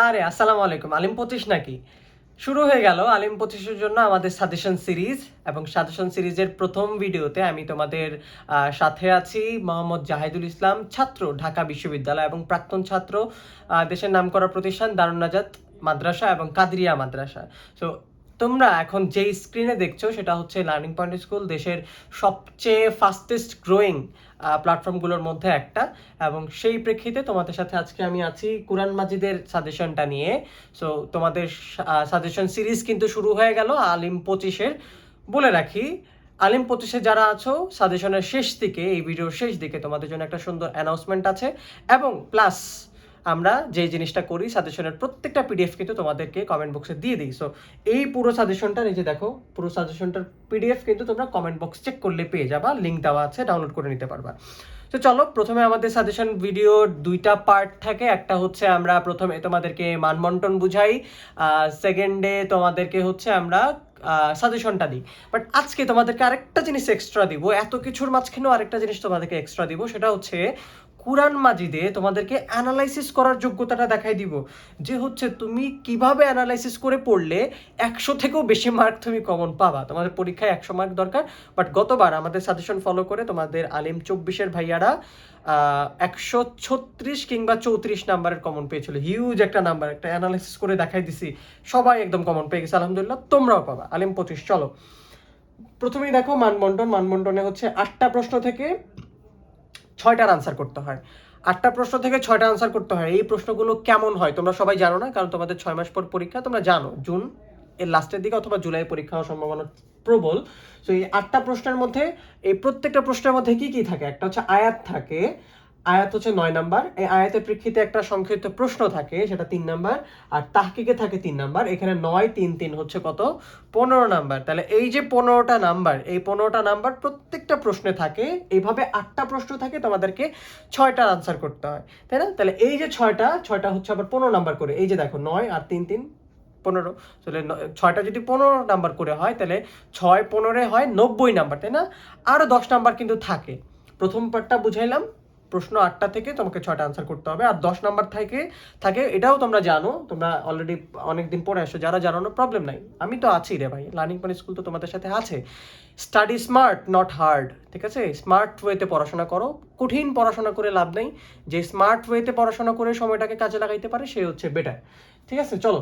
আরে, আসসালামু আলাইকুম। আলিম পঁচিশ নাকি? শুরু হয়ে গেল আলিম পঁচিশের জন্য আমাদের সাজেশন সিরিজ এবং সাজেশন সিরিজের প্রথম ভিডিওতে আমি তোমাদের সাথে আছি মোহাম্মদ জাহিদুল ইসলাম, ছাত্র, ঢাকা বিশ্ববিদ্যালয় এবং প্রাক্তন ছাত্র দেশের নামকরা প্রতিষ্ঠান দারুণ নাজাত মাদ্রাসা এবং কাদরিয়া মাদ্রাসা। সো তোমরা এখন যেই স্ক্রিনে দেখছ, সেটা হচ্ছে লার্নিং পয়েন্ট স্কুল দেশের সবচেয়ে ফাস্টেস্ট গ্রোয়িং প্ল্যাটফর্মগুলোর মধ্যে একটা। এবং সেই প্রেক্ষিতে তোমাদের সাথে আজকে আমি আছি কোরআন মাজিদের সাজেশনটা নিয়ে। সো তোমাদের সাজেশন সিরিজ কিন্তু শুরু হয়ে গেল আলিম পঁচিশের। বলে রাখি, আলিম পঁচিশে যারা আছো সাজেশনের শেষ দিকে, এই ভিডিওর শেষ দিকে তোমাদের জন্য একটা সুন্দর অ্যানাউন্সমেন্ট আছে। এবং প্লাস আমরা যে জিনিসটা করি সাজেশনের প্রত্যেকটা পিডিএফ কিন্তু তোমাদেরকে কমেন্ট বক্সে দিয়ে দিই। সো এই পুরো সাজেশনটা যে দেখো, পুরো সাজেশনটার পিডিএফ কিন্তু তোমরা কমেন্ট বক্স চেক করলে পেয়ে যাবা। লিঙ্ক দেওয়া আছে ডাউনলোড করে নিতে পারবা। তো চলো, প্রথমে আমাদের সাজেশন ভিডিওর দুইটা পার্ট থাকে। একটা হচ্ছে আমরা প্রথমে তোমাদেরকে মানবন্টন বুঝাই সেকেন্ডে তোমাদেরকে হচ্ছে আমরা সাজেশনটা দিই। বাট আজকে তোমাদেরকে আরেকটা জিনিস এক্সট্রা দিব। এত কিছুর মাঝখানেও আরেকটা জিনিস তোমাদেরকে এক্সট্রা দিব, সেটা হচ্ছে কুরআন মাজিদে তোমাদেরকে অ্যানালাইসিস করার যোগ্যতাটা দেখাই দিব। যে হচ্ছে তুমি কীভাবে অ্যানালাইসিস করে পড়লে একশো থেকেও বেশি মার্ক তুমি কমন পাবা। তোমাদের পরীক্ষায় একশো মার্ক দরকার বাট গতবার আমাদের সাজেশন ফলো করে তোমাদের আলিম চব্বিশের ভাইয়ারা একশো ছত্রিশ কিংবা চৌত্রিশ নাম্বারের কমন পেয়েছিল। হিউজ একটা নাম্বার একটা অ্যানালাইসিস করে দেখাই দিছি। সবাই একদম কমন পেয়ে গেছে, আলহামদুলিল্লাহ, তোমরাও পাবা। আলিম পঁচিশ, চলো। প্রথমেই দেখো মানবন্টন মানবন্টনে হচ্ছে আটটা প্রশ্ন থেকে ছয়টার আনসার করতে হয়। আটটা প্রশ্ন থেকে ছয়টা আনসার করতে হয়। এই প্রশ্নগুলো কেমন হয়? তোমরা সবাই জানো না, কারণ তোমাদের ছয় মাস পর পরীক্ষা, তোমরা জানো। জুন এর লাস্টের দিকে অথবা জুলাই পরীক্ষা হওয়ার সম্ভাবনা প্রবল। তো এই আটটা প্রশ্নের মধ্যে, এই প্রত্যেকটা প্রশ্নের মধ্যে কি কি থাকে? একটা হচ্ছে আয়াত থাকে আয়াত হচ্ছে নয় নাম্বার। এই আয়াতের প্রেক্ষিতে একটা সংক্ষিপ্ত প্রশ্ন থাকে, সেটা তিন নাম্বার। আর তাহকিকে থাকে তিন নাম্বার। এখানে নয়, তিন তিন হচ্ছে কত? পনেরো নাম্বার। তাহলে এই যে পনেরোটা নাম্বার, এই পনেরোটা নাম্বার প্রত্যেকটা প্রশ্নে থাকে। এইভাবে আটটা প্রশ্ন থাকে, তোমাদেরকে ছয়টার আনসার করতে হয়। তাই না? তাহলে এই যে ছয়টা ছয়টা হচ্ছে আবার পনেরো নাম্বার করে। এই যে দেখো, নয় আর তিন তিন, পনেরো। তাহলে ছয়টা যদি পনেরো নাম্বার করে হয়, তাহলে ছয় পনেরো হয় নব্বই নাম্বার। তাই না? আরও দশ নাম্বার কিন্তু থাকে। প্রথম পার্টটা বুঝাইলাম। প্রশ্ন আটটা থেকে তোমাকে ছয়টা আনসার করতে হবে। আর দশ নাম্বার থেকে, থাকে, এটাও তোমরা জানো, তোমরা অলরেডি অনেকদিন পরে আসো যারা জানো না প্রবলেম নাই। আমি তো আছি রে ভাই লার্নিং পয়েন্ট স্কুল তো তোমাদের সাথে আছে। স্টাডি স্মার্ট নট হার্ড ঠিক আছে? স্মার্ট ওয়েতে পড়াশোনা করো, কঠিন পড়াশোনা করে লাভ নেই। যে স্মার্ট ওয়েতে পড়াশোনা করে সময়টাকে কাজে লাগাইতে পারে, সে হচ্ছে বেটার ঠিক আছে? চলো।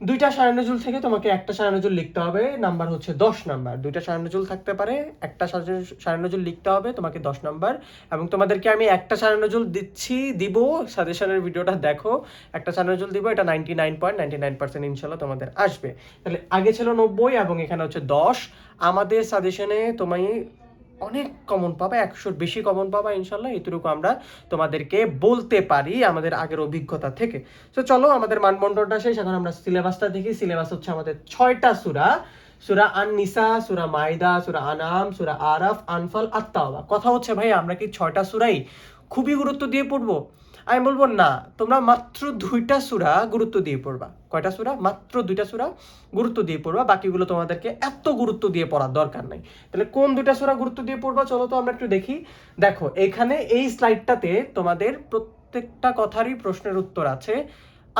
দুইটা সায়নজুল থেকে তোমাকে একটা সায়নজুল লিখতে হবে নাম্বার হচ্ছে দশ নাম্বার দুইটা সায়নজুল থাকতে পারে, একটা সায়নজুল লিখতে হবে, তোমাকে দশ নাম্বার এবং তোমাদেরকে আমি একটা সায়নজুল দিচ্ছি, দিব সাজেশনের ভিডিওটা দেখো। একটা সায়নজুল দিব, এটা ninety nine point ninety nine percent ইনশাল্লাহ তোমাদের আসবে। তাহলে আগে ছিল নব্বই এবং এখানে হচ্ছে দশ। আমাদের সাজেশনে তুমি অনেক কমন পাবা, একশোর বেশি কমন পাবা ইনশাল্লাহ, এতটুকু আমরা তোমাদেরকে বলতে পারি আমাদের আগের অভিজ্ঞতা থেকে। তো চলো, আমাদের মানমণ্ডলটা শেষ, এখন আমরা সিলেবাসটা দেখি। সিলেবাস হচ্ছে আমাদের ছয়টা সুরা। সুরা আন নিসা সুরা মাইদা সুরা আনাম সুরা আরাফ, আনফাল আত্মাওয়া কথা হচ্ছে, ভাই, আমরা কি ছয়টা সুরাই খুবই গুরুত্ব দিয়ে পড়ব? আমি বলব না, তোমরা মাত্র দুইটা সুরা গুরুত্ব দিয়ে পড়বা। কয়টা সুরা? মাত্র দুইটা সুরা গুরুত্ব দিয়ে পড়বা। বাকিগুলো তোমাদেরকে এত গুরুত্ব দিয়ে পড়ার দরকার নাই। তাহলে কোন দুইটা সুরা গুরুত্ব দিয়ে পড়বা? চলো তো আমরা একটু দেখি। দেখো, এখানে এই স্লাইডটাতে তোমাদের প্রত্যেকটা কথারই প্রশ্নের উত্তর আছে।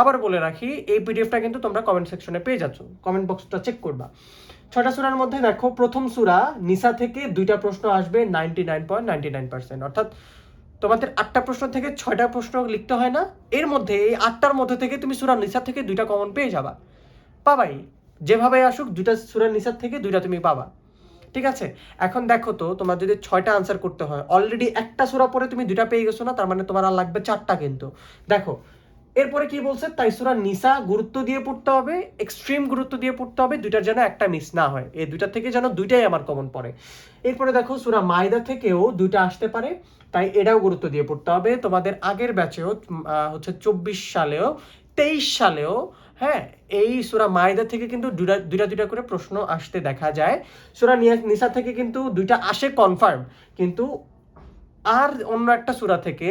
আবার বলে রাখি, এই পিডিএফটা কিন্তু তোমরা কমেন্ট সেকশনে পেয়ে যাচ্ছ। কমেন্ট বক্সটা চেক করবা। ছয়টা সুরার মধ্যে দেখো, প্রথম সুরা নিসা থেকে দুইটা প্রশ্ন আসবে ninety nine point ninety nine percent অর্থাৎ তোমাদের আটটা প্রশ্ন থেকে ছয়টা প্রশ্ন লিখতে হয় না। এর মধ্যে এই আটটার মধ্যে থেকে তুমি সুরা নিসার থেকে দুইটা কমন পেয়ে যাবা। পাবাই যেভাবে আসুক, দুইটা সুরা নিসার থেকে দুইটা তুমি পাবা। ঠিক আছে? এখন দেখো তো, তোমার যদি ছয়টা আনসার করতে হয় অলরেডি একটা সুরা পরে তুমি দুইটা পেয়ে গেছো না, তার মানে তোমার আর লাগবে চারটা কিন্তু। দেখো এরপরে কি বলছে? তাই সুরা নিসা গুরুত্ব দিয়ে পড়তে হবে এক্সট্রিম গুরুত্ব দিয়ে পড়তে হবে, দুইটার যেন একটা মিস না হয়। এই দুইটা থেকে যেন দুইটাই আমার কমন পড়ে। এরপরে দেখো, সুরা মায়দা থেকেও দুইটা আসতে পারে, তাই এটাও গুরুত্ব দিয়ে পড়তে হবে। তোমাদের আগের ব্যাচেও হচ্ছে চব্বিশ সালেও, তেইশ সালেও হ্যাঁ এই সুরা মায়দা থেকে কিন্তু দুটা দুইটা দুইটা করে প্রশ্ন আসতে দেখা যায়। সুরা নিসা থেকে কিন্তু দুইটা আসে কনফার্ম কিন্তু আর অন্য একটা সূরা থেকে,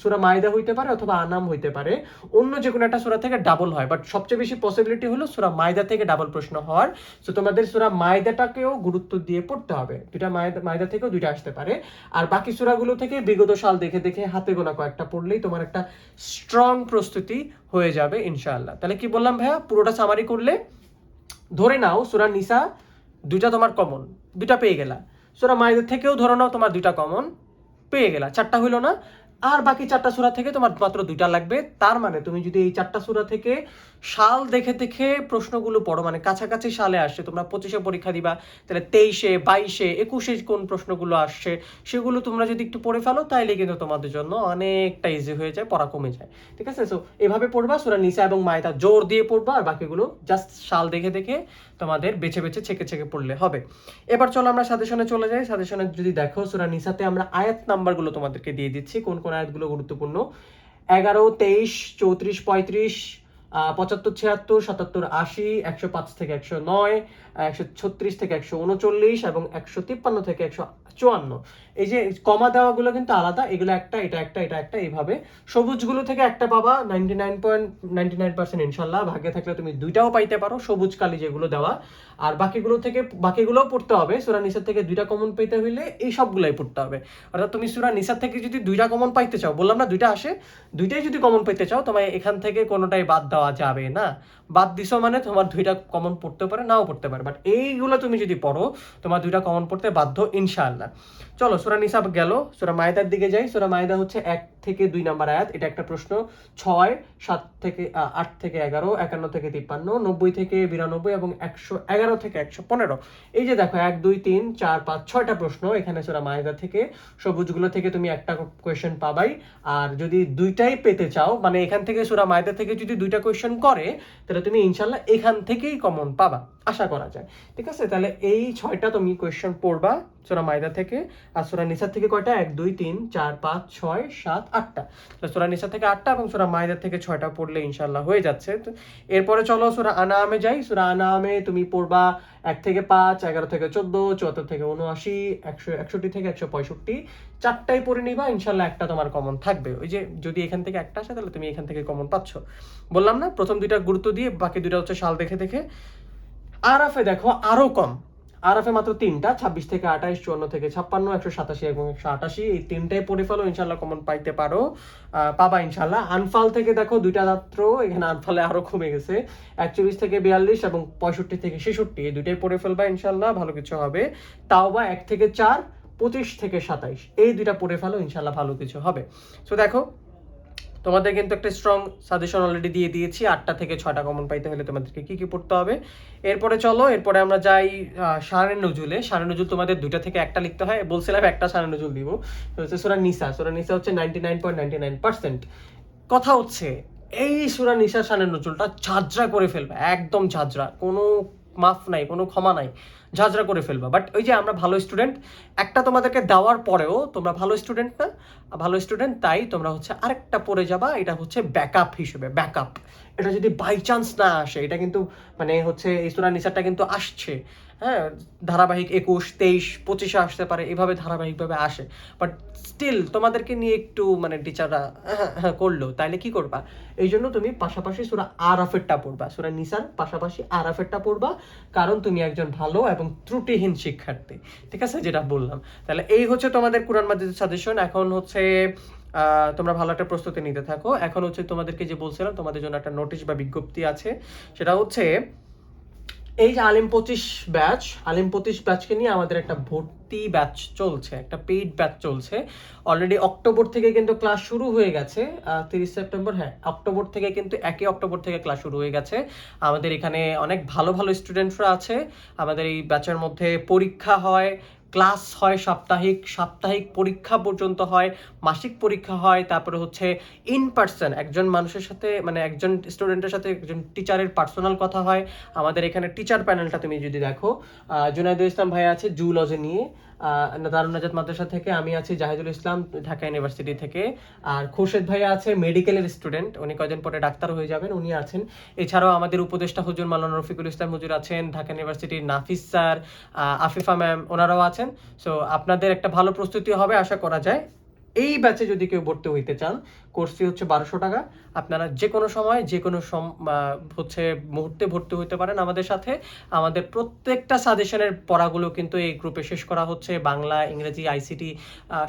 সূরা মায়দা হইতে পারে অথবা আনাম হইতে পারে, অন্য যে কোনো একটা সূরা থেকে ডাবল হয়। বাট সবচেয়ে বেশি পসিবিলিটি হলো সূরা মাইদা থেকে ডাবল প্রশ্ন হওয়ার। সো তোমাদের সূরা মায়দাটাকেও গুরুত্ব দিয়ে পড়তে হবে। দুইটা মায়দা মাইদা থেকেও দুইটা আসতে পারে। আর বাকি সূরাগুলো থেকে বিগত সাল দেখে দেখে হাতে গোনা কয়েকটা পড়লেই তোমার একটা স্ট্রং প্রস্তুতি হয়ে যাবে, ইনশাআল্লাহ। তাহলে কি বললাম ভাইয়া? পুরোটা সামারি করলে? ধরে নাও সূরা নিসা দুইটা তোমার কমন দুইটা পেয়ে গেলা। সূরা মাইদা থেকেও ধরে নাও তোমার দুইটা কমন পেয়ে গেলা, চারটা হইল না। আর বাকি চারটা সুরা থেকে তোমার মাত্র দুইটা লাগবে। তার মানে তুমি যদি এই চারটা সুরা থেকে সাল দেখে দেখে প্রশ্নগুলো পড়ো মানে কাছাকাছি সালে আসছে, তোমরা পঁচিশে পরীক্ষা দিবা, তাহলে তেইশে, বাইশে, একুশে কোন প্রশ্নগুলো আসছে, সেগুলো তোমরা যদি একটু পড়ে ফেলো, তাইলে কিন্তু তোমাদের জন্য অনেকটা ইজি হয়ে যায়, পড়া কমে যায়, ঠিক আছে? সো এভাবে পড়বা, সুরা নিসা এবং মায়তা জোর দিয়ে পড়বা, আর বাকিগুলো জাস্ট সাল দেখে দেখে তোমাদের বেছে বেছে ছেকে ছেকে পড়লে হবে। এবার চলো আমরা সাজেশনে চলে যাই, সাজেশনে যদি দেখো, সুরা নিসাতে আমরা আয়াত নাম্বারগুলো তোমাদেরকে দিয়ে দিচ্ছি, কোন কোন আয়াতগুলো গুরুত্বপূর্ণ? এগারো, তেইশ, চৌত্রিশ, পঁয়ত্রিশ পঁচাত্তর ছিয়াত্তর, সাতাত্তর আশি, একশো পাঁচ থেকে একশো নয় একশো ছত্রিশ থেকে একশো উনচল্লিশ এবং একশো তিপ্পান্ন থেকে একশো চুয়ান্ন। এই যে কমা দেওয়াগুলো কিন্তু আলাদা, এগুলো একটা, এটা একটা এটা একটা, এইভাবে। সবুজগুলো থেকে একটা পাবা ninety nine point ninety nine percent ইনশাল্লাহ। ভাগ্যে থাকলে তুমি দুইটাও পাইতে পারো, সবুজ কালি যেগুলো দেওয়া। আর বাকিগুলো থেকে, বাকিগুলোও পড়তে হবে। সুরা নিসার থেকে দুইটা কমন পেতে হইলে এই সবগুলাই পড়তে হবে। অর্থাৎ তুমি সুরা নিসার থেকে যদি দুইটা কমন পাইতে চাও, বললাম না দুইটা আসে, দুইটাই যদি কমন পেতে চাও, তোমায় এখান থেকে কোনোটাই বাদ দেওয়া যাবে না। বাদ দিছো মানে তোমার দুইটা কমন পড়তে পারে, নাও পড়তে পারে। বাট এইগুলো তুমি যদি পড়ো, তোমার দুইটা কমন পড়তে বাধ্য, ইনশাআল্লাহ। চলো, সুরা নিসাব গেল, সুরা মায়দার দিকে যাই। সুরা মায়দা হচ্ছে এক থেকে দুই নাম্বার আয়াত। এটা একটা প্রশ্ন। ছয়, সাত থেকে আট থেকে এগারো, একান্ন থেকে তিপ্পান্ন, নব্বই থেকে বিরানব্বই এবং একশো এগারো থেকে একশো পনেরো। এই যে দেখো, এক, দুই, তিন, চার, পাঁচ, ছয়টা প্রশ্ন এখানে সুরা মায়দা থেকে। সবুজগুলো থেকে তুমি একটা কোয়েশ্চেন পাবাই। আর যদি দুইটাই পেতে চাও মানে এখান থেকে সুরা মায়দা থেকে যদি দুইটা কোয়েশ্চেন করে, তাহলে তুমি ইনশাল্লাহ এখান থেকেই কমন পাবা। আশা করা যায়। ঠিক আছে? তাহলে এই ছয়টা তুমি কোয়েশ্চেন পড়বা সোরা মায়দা থেকে আর সুরা নিসা থেকে কয়টা? এক, দুই, তিন, চার, পাঁচ, ছয়, সাত, আটটা। তাহলে সুরা নিসা থেকে আটটা এবং সোরা মায়দা থেকে ছয়টা পড়লে ইনশাল্লাহ হয়ে যাচ্ছে। তো এরপরে চলো সুরা আনামে যাই। সুরা আনামে তুমি পড়বা এক থেকে পাঁচ, এগারো থেকে চোদ্দ, চুয়াত্তর থেকে উনআশি একশো একষট্টি থেকে একশো পঁয়ষট্টি। চারটাই পড়ে নিবা ইনশাল্লাহ একটা তোমার কমন থাকবে। ওই যে যদি এখান থেকে একটা আসে, তাহলে তুমি এখান থেকে কমন পাচ্ছ। বললাম না, প্রথম দুইটা গুরুত্ব দিয়ে, বাকি দুইটা হচ্ছে সাল দেখে দেখে। আরাফে দেখো আরও কম। আরাফে মাত্র তিনটা, ছাব্বিশ থেকে আঠাশ চুয়ান্ন থেকে ছাপ্পান্ন, একশো সাতাশি এবং একশো আটাশি। এই তিনটাই পড়ে ফেলো ইনশাল্লাহ কমন পাইতে পারো। পাবা ইনশাল্লাহ আনফাল থেকে দেখো দুইটা মাত্র এখানে আনফালে আরও কমে গেছে। একচল্লিশ থেকে বিয়াল্লিশ এবং পঁয়ষট্টি থেকে ছেষট্টি, এই দুইটাই পড়ে ফেলবা ইনশাল্লাহ ভালো কিছু হবে। তাও বা এক থেকে চার, পঁচিশ থেকে সাতাইশ, এই দুইটা পড়ে ফেলো ইনশাল্লাহ ভালো কিছু হবে। সো দেখো তোমাদের কিন্তু একটা স্ট্রং সাজেশন অলরেডি দিয়ে দিয়েছি। আটটা থেকে ছয়টা কমন পাইতে হলে তোমাদেরকে কী কী পড়তে হবে। এরপরে চলো, এরপরে আমরা যাই সারে নজুলে। সারে নজুল তোমাদের দুইটা থেকে একটা লিখতে হয়। বলছিলাম একটা সারে নজুল দিব। হচ্ছে সুরা নিসা। সুরা নিসা হচ্ছে ninety nine point ninety nine percent কথা হচ্ছে, এই সুরা নিসা সানের নজুলটা ঝাঁঝরা করে ফেলবে। একদম ঝাঁঝরা। কোনো মাফ নাই, কোনো ক্ষমা নাই ঝাঁঝরা করে ফেলবা। বাট ওই যে আমরা ভালো স্টুডেন্ট একটা তোমাদেরকে দেওয়ার পরেও তোমরা ভালো স্টুডেন্ট না, ভালো স্টুডেন্ট তাই তোমরা হচ্ছে আরেকটা পড়ে যাবা, এটা হচ্ছে ব্যাকআপ হিসেবে ব্যাকআপ এটা যদি বাই চান্স না আসে, এটা কিন্তু মানে হচ্ছে এই সুরা নিসারটা কিন্তু আসছে। হ্যাঁ ধারাবাহিক একুশ, তেইশ, পঁচিশে আসতে পারে, এভাবে ধারাবাহিকভাবে আসে। বাট স্টিল তোমাদেরকে নিয়ে একটু মানে টিচাররা করল, তাইলে কি করবা? এই জন্য তুমি পাশাপাশি সুরা আরাফেরটা পড়বা। সুরা নিসার, পাশাপাশি আরাফেরটা পড়বা, কারণ তুমি একজন ভালো এবং ত্রুটিহীন শিক্ষার্থী। ঠিক আছে, যেটা বললাম। তাহলে এই হচ্ছে তোমাদের কোরআন মাজিদ সাজেশন এখন হচ্ছে তোমরা ভালো একটা প্রস্তুতি নিতে থাকো। এখন হচ্ছে তোমাদেরকে যে বলছিলাম, তোমাদের জন্য একটা নোটিশ বা বিজ্ঞপ্তি আছে। সেটা হচ্ছে এই যে আলিম পঁচিশ ব্যাচ, আলিম পঁচিশ ব্যাচকে নিয়ে আমাদের একটা ভর্তি ব্যাচ চলছে, একটা পেইড ব্যাচ চলছে। অলরেডি অক্টোবর থেকে কিন্তু ক্লাস শুরু হয়ে গেছে তিরিশ সেপ্টেম্বর হ্যাঁ অক্টোবর থেকে কিন্তু একই অক্টোবর থেকে ক্লাস শুরু হয়ে গেছে। আমাদের এখানে অনেক ভালো ভালো স্টুডেন্টরা আছে, আমাদের এই ব্যাচের মধ্যে পরীক্ষা হয় ক্লাস হয় সাপ্তাহিক সাপ্তাহিক পরীক্ষা পর্যন্ত হয়, মাসিক পরীক্ষা হয়, তারপরে হচ্ছে ইন পার্সন একজন মানুষের সাথে মানে একজন স্টুডেন্টের সাথে একজন টিচারের পার্সোনাল কথা হয়। আমাদের এখানে টিচার প্যানেলটা তুমি যদি দেখো জুনায়দুল ইসলাম ভাই আছে জুলজি নিয়ে। দারুণ নাজাত মাদ্রাসা থেকে আমি আছি জাহিদুল ইসলাম, ঢাকা ইউনিভার্সিটি থেকে। আর খুরশেদ ভাইয়া আছে মেডিকেলের স্টুডেন্ট, উনি কয়দিন পরে ডাক্তার হয়ে যাবেন, উনি আছেন। এছাড়াও আমাদের উপদেষ্টা হুজুর মালানা রফিকুল ইসলাম হুজুর আছেন, ঢাকা ইউনিভার্সিটির নাফিস স্যার আফিফা ম্যাম, ওনারাও আছেন। সো আপনাদের একটা ভালো প্রস্তুতি হবে, আশা করা যায়। এই ব্যাচে যদি কেউ ভর্তি হইতে চান কোর্স ফি হচ্ছে বারোশো টাকা। আপনারা যে কোনো সময় যে কোনো হচ্ছে মুহূর্তে ভর্তি হইতে পারেন আমাদের সাথে। আমাদের প্রত্যেকটা সাজেশনের পড়াগুলো কিন্তু এই গ্রুপে শেষ করা হচ্ছে। বাংলা, ইংরেজি আইসিটি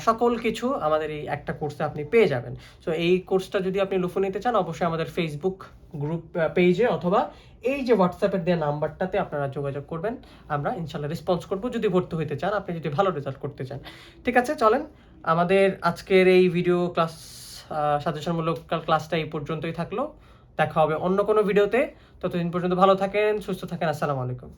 সকল কিছু আমাদের এই একটা কোর্সে আপনি পেয়ে যাবেন। সো এই কোর্সটা যদি আপনি লুফে নিতে চান, অবশ্যই আমাদের ফেসবুক গ্রুপ পেজে অথবা এই যে হোয়াটসঅ্যাপের দেওয়া নাম্বারটাতে আপনারা যোগাযোগ করবেন। আমরা ইনশাল্লাহ রেসপন্স করব। যদি ভর্তি হইতে চান, আপনি যদি ভালো রেজাল্ট করতে চান। ঠিক আছে, চলেন। আমাদের আজকের এই ভিডিও ক্লাস সাজেশনমূলক ক্লাসটা এই পর্যন্তই থাকল। দেখা হবে অন্য কোনো ভিডিওতে ততদিন পর্যন্ত ভালো থাকেন, সুস্থ থাকেন। আসসালামু আলাইকুম।